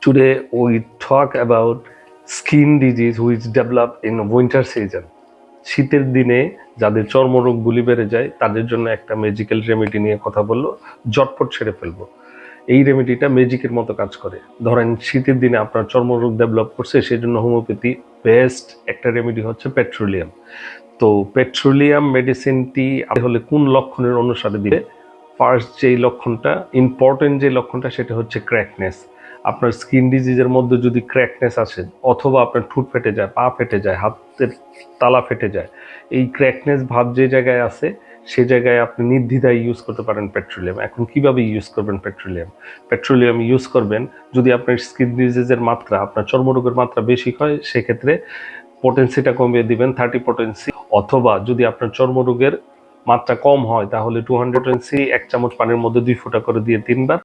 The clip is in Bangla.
Today we talk about skin disease which develop in winter season. শীতের দিনে যাদের চর্মরোগগুলি বেড়ে যায়, তাদের জন্য একটা ম্যাজিক্যাল রেমেডি নিয়ে কথা বলল জটপট ছেড়ে ফেলব। এই রেমেডিটা ম্যাজিকের মতো কাজ করে। ধরেন শীতের দিনে আপনার চর্মরোগ ডেভেলপ করছে সেই জন্য হোমিওপ্যাথি বেস্ট একটা রেমেডি হচ্ছে পেট্রোলিয়াম তো পেট্রোলিয়াম মেডিসিনটি হলে কোন লক্ষণের অনুসারে দিবে? ফার্স্ট যেই লক্ষণটা ইম্পর্টেন্ট যে লক্ষণটা সেটা হচ্ছে ক্র্যাকনেস আপনার স্কিন ডিজিজের মধ্যে যদি ক্র্যাকনেস আসে, অথবা আপনার ঠোঁট ফেটে যায়, পা ফেটে যায়, হাতের তালা ফেটে যায়, এই ক্র্যাকনেস ভাব যে জায়গায় আছে, সে জায়গায় আপনি নির্দ্বিধায় ইউজ করতে পারেন পেট্রোলিয়াম এখন কীভাবে ইউজ করবেন পেট্রোলিয়াম পেট্রোলিয়াম ইউজ করবেন যদি আপনার স্কিন ডিজিজের মাত্রা, আপনার চর্মরোগের মাত্রা বেশি হয়, সেক্ষেত্রে পোটেন্সিটা কমিয়ে দিবেন থার্টি পোটেন্সি অথবা যদি আপনার চর্মরোগের মাত্রা কম হয়, তাহলে টু হান্ড্রেড এক চামচ পানির মধ্যে দুই ফোঁটা করে দিয়ে তিনবার